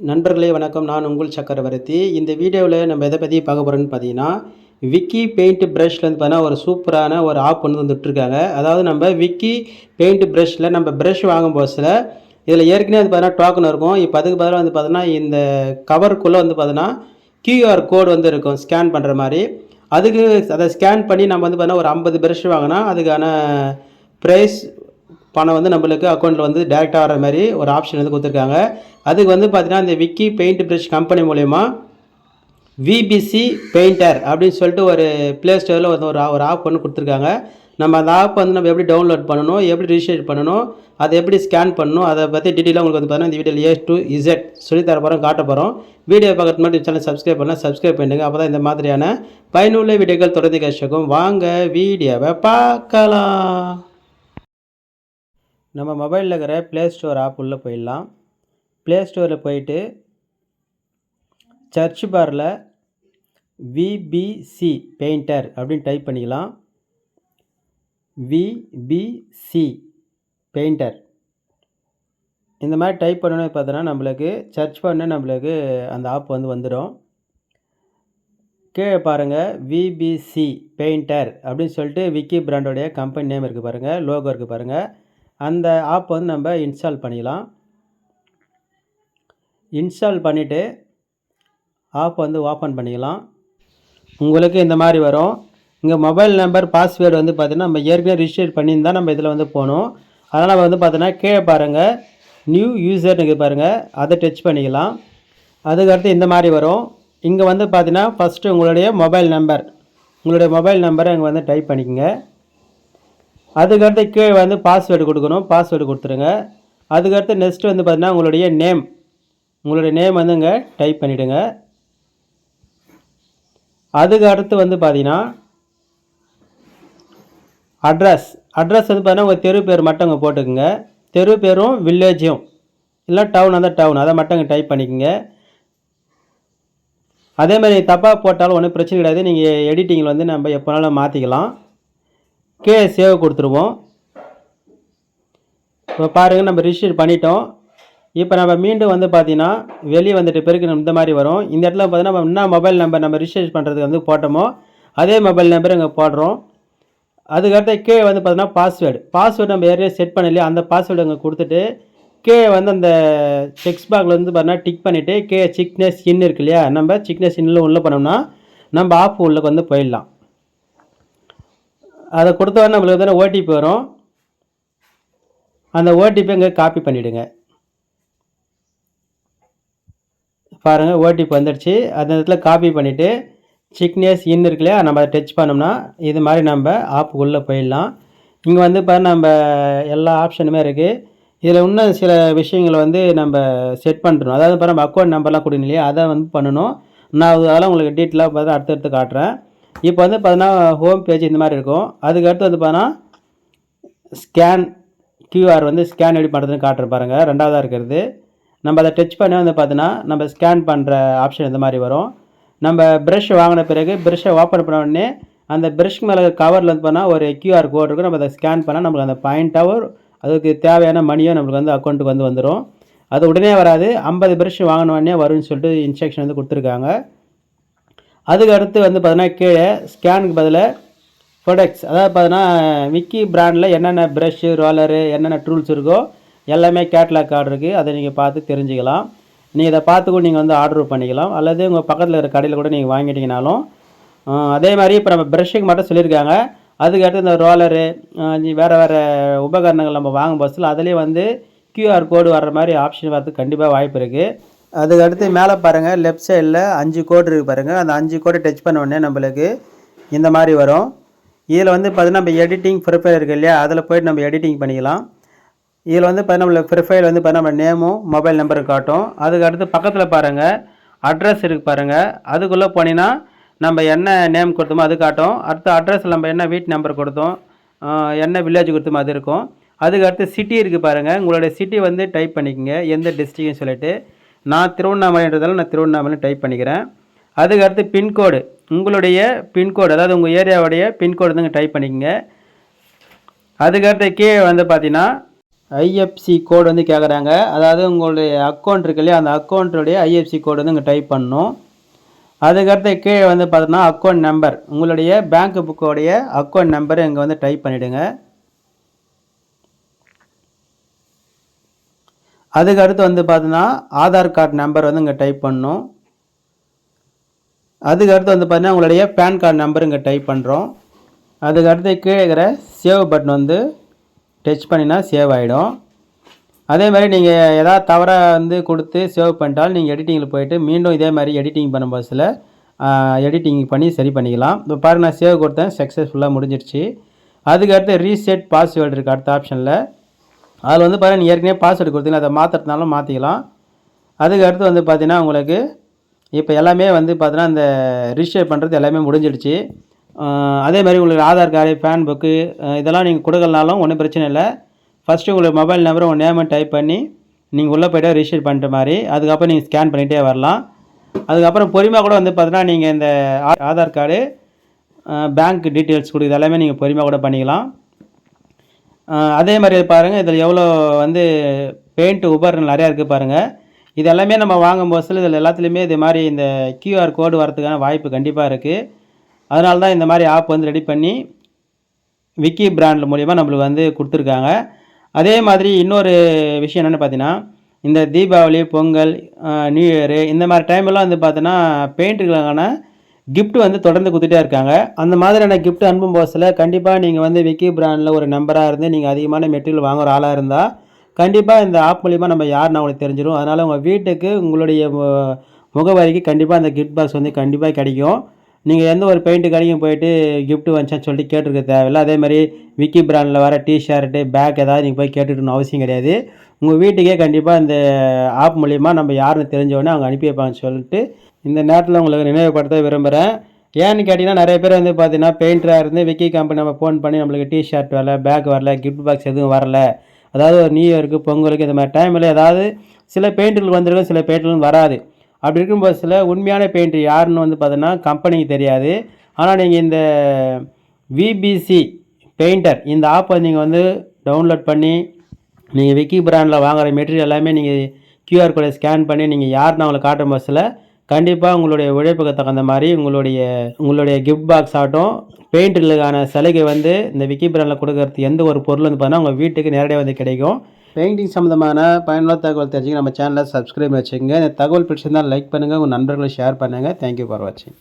நண்பர்களே வணக்கம். நான் உங்கள் சக்கரவர்த்தி. இந்த வீடியோவில் நம்ம எதை பற்றி பார்க்க போகிறோன்னு பார்த்தீங்கன்னா விக்கி பெயிண்ட் ப்ரஷ்லேருந்து பார்த்தீங்கன்னா ஒரு சூப்பரான ஒரு ஆப் ஒன்று வந்துட்டுருக்காங்க அதாவது நம்ம விக்கி பெயிண்ட் ப்ரஷ்ஷில் நம்ம ப்ரஷ் வாங்கும் போதில் இதில் ஏற்கனவே வந்து பார்த்தீங்கன்னா டோக்கன் இருக்கும். இப்போ அதுக்கு பதிலாக வந்து பார்த்தீங்கன்னா இந்த கவருக்குள்ளே வந்து பார்த்தீங்கன்னா கியூஆர் கோடு வந்து இருக்கும். ஸ்கேன் பண்ணுற மாதிரி. அதுக்கு அதை ஸ்கேன் பண்ணி நம்ம வந்து பார்த்தீங்கன்னா ஒரு ஐம்பது ப்ரஷ் வாங்கினா அதுக்கான ப்ரைஸ் பணம் வந்து நம்மளுக்கு அக்கௌண்ட்டில் வந்து டேரெக்டாக வர மாதிரி ஒரு ஆப்ஷன் வந்து கொடுத்துருக்காங்க. அதுக்கு வந்து பார்த்தீங்கன்னா இந்த விக்கி பெயிண்ட் ப்ரஷ் கம்பெனி மூலயமா விபிசி பெயிண்டர் அப்படின்னு சொல்லிட்டு ஒரு ப்ளே ஸ்டோரில் வந்து ஒரு ஒரு ஆப் ஒன்று கொடுத்துருக்காங்க. நம்ம அந்த ஆப் வந்து நம்ம எப்படி டவுன்லோட் பண்ணணும் எப்படி ரிஜிஸ்டர் பண்ணணும் அதை எப்படி ஸ்கேன் பண்ணணும் அதை பற்றி டீட்டெயிலாக உங்களுக்கு வந்து பார்த்தீங்கன்னா இந்த வீடியோவில் ஏ டு இசட் சொல்லி தர போகிறோம் காட்ட போகிறோம் வீடியோ பார்க்கறது மட்டும் சேனல் சப்ஸ்கிரைப் பண்ணால் சப்ஸ்கிரைப் பண்ணுங்கள் அப்போ தான் இந்த மாதிரியான பயனுள்ள வீடியோக்கள் தொடர்ந்து கஷ்டம் வாங்க வீடியோவை பார்க்கலாம். நம்ம மொபைலில் இருக்கிற ப்ளே ஸ்டோர் ஆப் உள்ளே போயிடலாம். ப்ளே ஸ்டோரில் போயிட்டு சர்ச் பாரில் விபிசி பெயிண்டர் அப்படின்னு டைப் பண்ணிக்கலாம். விபிசி பெயிண்டர் இந்த மாதிரி டைப் பண்ணணும் பார்த்தோன்னா நம்மளுக்கு சர்ச் பண்ண நம்மளுக்கு அந்த ஆப் வந்து வந்துடும் கீழே பாருங்கள் விபிசி பெயிண்டர் அப்படின்னு சொல்லிட்டு விக்கி பிராண்டோடைய கம்பெனி நேம் இருக்குது பாருங்கள் லோகோ இருக்குது பாருங்கள் அந்த ஆப் வந்து நம்ம இன்ஸ்டால் பண்ணிக்கலாம் இன்ஸ்டால் பண்ணிவிட்டு ஆப் வந்து ஓப்பன் பண்ணிக்கலாம் உங்களுக்கு இந்த மாதிரி வரும். இங்கே மொபைல் நம்பர் பாஸ்வேர்டு வந்து பார்த்தீங்கன்னா நம்ம ஏற்கனவே ரிஜிஸ்டர் பண்ணியிருந்தா நம்ம இதில் வந்து போகணும். அதனால் வந்து பார்த்தீங்கன்னா கீழே பாருங்கள் நியூ யூசர்னு பாருங்கள் அதை டச் பண்ணிக்கலாம். அதுக்கடுத்து இந்த மாதிரி வரும். இங்கே வந்து பார்த்தீங்கன்னா ஃபஸ்ட்டு உங்களுடைய மொபைல் நம்பர் உங்களுடைய மொபைல் நம்பரை இங்கே வந்து டைப் பண்ணிக்கோங்க. அதுக்கடுத்து கீழே வந்து பாஸ்வேர்டு கொடுக்கணும். பாஸ்வேர்டு கொடுத்துருங்க. அதுக்கடுத்து நெக்ஸ்ட்டு வந்து பார்த்தீங்கன்னா உங்களுடைய நேம் உங்களுடைய நேம் வந்து இங்கே டைப் பண்ணிவிடுங்க அதுக்கு அடுத்து வந்து பார்த்தீங்கன்னா அட்ரஸ் அட்ரஸ் வந்து பார்த்தீங்கன்னா உங்கள் தெரு பேர் மட்டும் இங்கே போட்டுக்குங்க. தெரு பேரும் வில்லேஜும் இல்லை டவுன் அந்த டவுன் அதை மட்டும் இங்கே டைப் பண்ணிக்கோங்க. அதே மாதிரி தப்பாக போட்டாலும் ஒன்றும் பிரச்சனை கிடையாது. நீங்கள் எடிட்டிங்கில் வந்து நம்ம எப்போனாலும் மாற்றிக்கலாம் கே சேவ் கொடுத்துருவோம். இப்போ பாருங்கள் நம்ம ரிஜிஸ்டர் பண்ணிட்டோம். இப்போ நம்ம மீண்டும் வந்து பார்த்தீங்கன்னா வெளியே வந்துட்டு பிறகு இந்த மாதிரி வரும். இந்த இடத்துல பார்த்தீங்கன்னா நம்ம என்ன மொபைல் நம்பர் நம்ம ரிஜிஸ்டர் பண்ணுறதுக்கு வந்து போட்டோமோ அதே மொபைல் நம்பர் இங்கே போடுறோம். அதுக்கடுத்து கீழே வந்து பார்த்தீங்கன்னா பாஸ்வேர்டு பாஸ்வேர்டு நம்ம ஏற்கனவே செட் பண்ணலையே அந்த பாஸ்வேர்டு அங்கே கொடுத்துட்டு கீழே வந்து அந்த செக்ஸ் பாக்ஸில் வந்து பார்த்தீங்கன்னா டிக் பண்ணிவிட்டு கே சிக்னஸ் இன் இருக்கு இல்லையா? நம்ம சிக்னஸ் இன்னில் உள்ளே பண்ணோம்னா நம்ம ஆஃப் உள்ளே வந்து போயிடலாம். அதை கொடுத்தவொடனே நம்மளுக்கு வந்து ஓடிபி வரும்? அந்த ஓடிபி இங்கே காப்பி பண்ணிவிடுங்க பாருங்கள் ஓடிபி வந்துடுச்சு. அந்த இடத்துல காப்பி பண்ணிவிட்டு சிக்னஸ் இன் இருக்கு இல்லையா நம்ம அதை டச் பண்ணோம்னா இது மாதிரி நம்ம ஆப்புக்குள்ளே போயிடலாம். இங்கே வந்து இப்போ நம்ம எல்லா ஆப்ஷனுமே இருக்குது இதில் இன்னும் சில விஷயங்களை வந்து நம்ம செட் பண்ணுறோம் அதாவது இப்போ நம்ம அக்கௌண்ட் நம்பர்லாம் கொடுங்க இல்லையா அதை வந்து பண்ணணும். நான் அதெல்லாம் உங்களுக்கு டீட்டெயிலாக பார்த்து அடுத்தடுத்து காட்டுறேன். இப்போ வந்து பார்த்தீங்கன்னா ஹோம் பேஜ் இந்த மாதிரி இருக்கும். அதுக்கடுத்து வந்து பார்த்தீங்கன்னா ஸ்கேன் கியூஆர் வந்து ஸ்கேன் எப்படி பண்ணுறதுன்னு காட்டுற பாருங்கள் ரெண்டாவதாக இருக்கிறது. நம்ம அதை டச் பண்ணி வந்து பார்த்தீங்கன்னா நம்ம ஸ்கேன் பண்ணுற ஆப்ஷன் இந்த மாதிரி வரும். நம்ம ப்ரஷ் வாங்கின பிறகு ப்ரஷ்ஷை ஓப்பன் பண்ண உடனே அந்த ப்ரஷ்க்கு மேலே கவரில் வந்து பண்ணால் ஒரு கியூஆர் கோட் இருக்கும். நம்ம அதை ஸ்கேன் பண்ணால் நம்மளுக்கு அந்த பாயிண்ட்டாவோ அதுக்கு தேவையான மணியோ நம்மளுக்கு வந்து அக்கௌண்ட்டுக்கு வந்து வந்துடும் அது உடனே வராது. ஐம்பது ப்ரஷ் வாங்கின உடனே வரும்னு சொல்லிட்டு இன்ஸ்ட்ரக்ஷன் வந்து கொடுத்துருக்காங்க. அதுக்கு அடுத்து வந்து பார்த்தீங்கன்னா கீழே ஸ்கேனுக்கு பதிலாக ப்ரொடக்ட்ஸ் அதாவது பார்த்தீங்கன்னா விக்கி ப்ராண்டில் என்னென்ன ப்ரஷ்ஷு ரோலரு என்னென்ன டூல்ஸ் இருக்கோ எல்லாமே கேட்லாக் கார்டு இருக்குது அதை நீங்கள் பார்த்து தெரிஞ்சுக்கலாம். நீங்கள் இதை பார்த்து கூட நீங்கள் வந்து ஆர்டர் பண்ணிக்கலாம். அல்லது உங்கள் பக்கத்தில் இருக்கிற கடையில் கூட நீங்கள் வாங்கிட்டீங்கனாலும் அதே மாதிரி இப்போ நம்ம ப்ரஷ்ஷுக்கு மட்டும் சொல்லியிருக்காங்க. அதுக்கடுத்து இந்த ரோலரு வேறு வேறு உபகரணங்கள் நம்ம வாங்கும் பஸ்ஸில் அதுலேயே வந்து கியூஆர் கோடு வர்ற மாதிரி ஆப்ஷன் வரதுக்கு கண்டிப்பாக வாய்ப்பு இருக்குது அதுக்கு அடுத்து மேலே பாருங்கள் லெஃப்ட் சைடில் அஞ்சு கோடு இருக்குது பாருங்கள் அந்த அஞ்சு கோடை டச் பண்ண உடனே நம்மளுக்கு இந்த மாதிரி வரும். இதில் வந்து பார்த்தீங்கன்னா நம்ம எடிட்டிங் ப்ரிஃபைல் இருக்குது இல்லையா? அதில் போய்ட்டு நம்ம எடிட்டிங் பண்ணிக்கலாம். இதில் வந்து பார்த்தீங்கன்னா நம்மளுக்கு ப்ரிஃபைல் வந்து பார்த்தீங்கன்னா நம்ம நேமும் மொபைல் நம்பரும் காட்டும். அதுக்கு அடுத்து பக்கத்தில் பாருங்கள் அட்ரஸ் இருக்குது பாருங்கள் அதுக்குள்ளே போனீங்கன்னா நம்ம என்ன நேம் கொடுத்தோமோ அது காட்டும். அடுத்து அட்ரஸில் நம்ம என்ன வீட் நம்பர் கொடுத்தோம் என்ன வில்லேஜ் கொடுத்தோமோ அது இருக்கும். அதுக்கு அடுத்து சிட்டி இருக்குது பாருங்கள் உங்களுடைய சிட்டி வந்து டைப் பண்ணிக்கோங்க எந்த டிஸ்ட்ரிக்னு சொல்லிட்டு. நான் திருவண்ணாமலைன்றதால நான் திருவண்ணாமலை டைப் பண்ணிக்கிறேன். அதுக்கு அடுத்து பின்கோடு உங்களுடைய பின்கோடு அதாவது உங்கள் ஏரியாவுடைய பின்கோடு வந்து டைப் பண்ணிக்கோங்க. அதுக்கடுத்து கீழே வந்து பார்த்தீங்கன்னா ஐஎஃப்சி கோடு வந்து கேட்குறாங்க அதாவது உங்களுடைய அக்கௌண்ட் இருக்கு இல்லையா அந்த அக்கௌண்ட்டுடைய ஐஎஃப்சி கோடு வந்து இங்கே டைப் பண்ணணும் அதுக்கடுத்து கீழே வந்து பார்த்தோன்னா அக்கௌண்ட் நம்பர் உங்களுடைய பேங்க் புக்கோடைய அக்கௌண்ட் நம்பரை இங்கே வந்து டைப் பண்ணிவிடுங்க அதுக்கு அடுத்து வந்து பார்த்தீங்கன்னா ஆதார் கார்டு நம்பர் வந்து இங்கே டைப் பண்ணணும் அதுக்கு அடுத்து வந்து பார்த்தீங்கன்னா உங்களுடைய பேன் கார்டு நம்பர் இங்கே டைப் பண்ணுறோம் அதுக்கு அடுத்து கீழே இருக்கிற சேவ் பட்டன் வந்து டச் பண்ணினா சேவ் ஆகிடும் அதே மாதிரி நீங்கள் எதாவது தவறாக வந்து கொடுத்து சேவ் பண்ணிட்டால் நீங்கள் எடிட்டிங்கில் போயிட்டு மீண்டும் இதே மாதிரி எடிட்டிங் பண்ணும் பஸ்ஸில் எடிட்டிங் பண்ணி சரி பண்ணிக்கலாம். இப்போ பாருங்கள் நான் சேவ் கொடுத்தேன். சக்ஸஸ்ஃபுல்லாக முடிஞ்சிருச்சு. அதுக்கு அடுத்து ரீசெட் பாஸ்வேர்டு இருக்குது அடுத்த ஆப்ஷனில் அதில் வந்து பாருங்கள் நீங்கள் ஏற்கனவே பாஸ்வேர்டு கொடுத்தீங்கன்னா அதை மாற்றுறதுனாலும் மாற்றிக்கலாம் அதுக்கு அடுத்து வந்து பார்த்தீங்கன்னா உங்களுக்கு இப்போ எல்லாமே வந்து பார்த்தீங்கன்னா இந்த ரிஜிஸ்டர் பண்ணுறது எல்லாமே முடிஞ்சிடுச்சு. அதே மாதிரி உங்களுக்கு ஆதார் கார்டு பேன் புக்கு இதெல்லாம் நீங்கள் கொடுக்கலனாலும் ஒன்றும் பிரச்சனை இல்லை. ஃபஸ்ட்டு உங்களுக்கு மொபைல் நம்பர் உங்கள் நேமை டைப் பண்ணி நீங்கள் உள்ளே போய்ட்டு ரிஜிஸ்டர் பண்ணுற மாதிரி. அதுக்கப்புறம் நீங்கள் ஸ்கேன் பண்ணிகிட்டே வரலாம். அதுக்கப்புறம் பொறுமையாக கூட வந்து பார்த்தீங்கன்னா நீங்கள் இந்த ஆதார் கார்டு பேங்க் டீட்டெயில்ஸ் கொடுக்குறது எல்லாமே நீங்கள் பொறுமையாக கூட பண்ணிக்கலாம். அதே மாதிரி பாருங்கள் இதில் எவ்வளோ வந்து பெயிண்ட் உபகரணம் நிறையா இருக்குது பாருங்கள் இது எல்லாமே நம்ம வாங்கும் போதில் இதில் எல்லாத்துலேயுமே இது மாதிரி இந்த கியூஆர் கோடு வரதுக்கான வாய்ப்பு கண்டிப்பாக இருக்குது அதனால தான் இந்த மாதிரி ஆப் வந்து ரெடி பண்ணி விக்கி பிராண்டில் மூலிமா நம்மளுக்கு வந்து கொடுத்துருக்காங்க. அதே மாதிரி இன்னொரு விஷயம் என்னென்னு பார்த்தீங்கன்னா இந்த தீபாவளி பொங்கல் நியூ இயரு இந்த மாதிரி டைம்லாம் வந்து பார்த்தோன்னா பெயிண்ட்டுக்கான கிஃப்ட் வந்து தொடர்ந்து கொடுத்துட்டே இருக்காங்க. அந்த மாதிரியான கிஃப்ட் அனுப்பும் போதில் கண்டிப்பாக நீங்கள் வந்து விக்கி பிராண்டில் ஒரு நம்பராக இருந்து நீங்கள் அதிகமான மெட்டீரியல் வாங்குற ஆளாக இருந்தால் கண்டிப்பாக இந்த ஆப் மூலிமா நம்ம யாருன்னு உங்களுக்கு தெரிஞ்சிடும் அதனால் உங்கள் வீட்டுக்கு உங்களுடைய மு- முகவரிக்கு கண்டிப்பாக அந்த கிஃப்ட் பாக்ஸ் வந்து கண்டிப்பாக கிடைக்கும். நீங்கள் எந்த ஒரு பெயிண்ட் கடைக்கும் போயிட்டு கிஃப்ட் வந்துச்சான்னு சொல்லிட்டு கேட்டுருக்க தேவையில்ல. அதே மாதிரி விக்கி பிராண்டில் வர டிஷர்ட்டு பேக் ஏதாவது நீங்கள் போய் கேட்டுக்கணும் அவசியம் கிடையாது. உங்கள் வீட்டுக்கே கண்டிப்பாக இந்த ஆப் மூலிமா நம்ம யாருன்னு தெரிஞ்சவொடனே அவங்க அனுப்பி வைப்பாங்கன்னு சொல்லிட்டு இந்த நேரத்தில் உங்களுக்கு நினைவுபடுத்த விரும்புகிறேன் ஏன்னு கேட்டிங்கன்னா நிறைய பேர் வந்து பார்த்தீங்கன்னா பெயிண்டராக இருந்து விக்கி கம்பெனி நம்ம ஃபோன் பண்ணி நம்மளுக்கு டிஷர்ட் வரல பேக் வரல கிஃப்ட் பாக்ஸ் எதுவும் வரல. அதாவது ஒரு நியூ இயருக்கு பொங்கலுக்கு இந்த மாதிரி டைமில் ஏதாவது சில பெயிண்ட்டுகள் வந்திருக்கும் சில பெயிண்ட்டுகள் வராது. அப்படி இருக்கும்போது சில உண்மையான பெயிண்டர் யாருன்னு வந்து பார்த்தீங்கன்னா கம்பெனிக்கு தெரியாது. ஆனால் நீங்கள் இந்த விபிசி பெயிண்டர் இந்த ஆப்பை நீங்கள் வந்து டவுன்லோட் பண்ணி நீங்கள் விக்கி பிராண்டில் வாங்குகிற மெட்டீரியல் எல்லாமே நீங்கள் கியூஆர் கோடை ஸ்கேன் பண்ணி நீங்கள் யாருன்னு அவங்களை காட்டும் பஸ்ஸில் கண்டிப்பாக உங்களுடைய உழைப்புக்கு தகுந்த மாதிரி உங்களுடைய உங்களுடைய கிஃப்ட் பாக்ஸ் ஆகட்டும் பெயிண்ட்டுகளுக்கான சலுகை வந்து இந்த விக்கி பிராண்டில் கொடுக்கறது எந்த ஒரு பொருள் வந்து பார்த்தீங்கன்னா உங்கள் வீட்டுக்கு நேரடியாக வந்து கிடைக்கும். பெயிண்டிங் சம்மந்தமான பயனுள்ள தகவல் தெரிஞ்சுக்க நம்ம சேனலை சப்ஸ்கிரைப் வச்சுக்கோங்க. இந்த தகவல் பிடிச்சிருந்தால் லைக் பண்ணுங்கள் உங்கள் நண்பர்களை ஷேர் பண்ணுங்கள் தேங்க்யூ ஃபார் வாட்சிங்